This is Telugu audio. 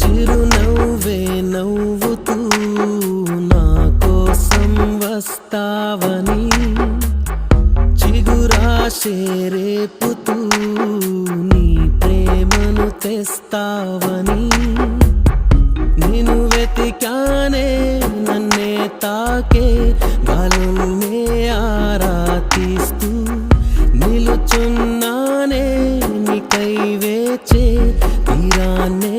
చిరునవ్వే నవ్వుతూ నా కోసం వస్తావని చిగురాశే రేపుతూ నీ ప్రేమను తెస్తావని నేను వెతికానే నన్నే తాకే గాలున్నే ఆరా తీస్తూ నిలుచున్నానే నీకై వేచే తీరానే